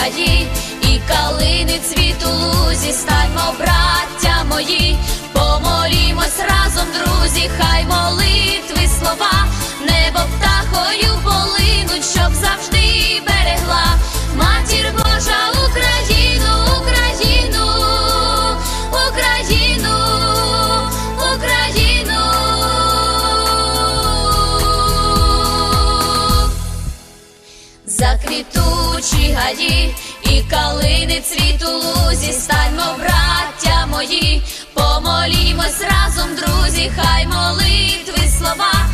гаї і калини цвіту лузі, станьмо, браття Гаї і калини цвіту лузі, станьмо, браття мої, помолімось разом, друзі, хай молитви слова,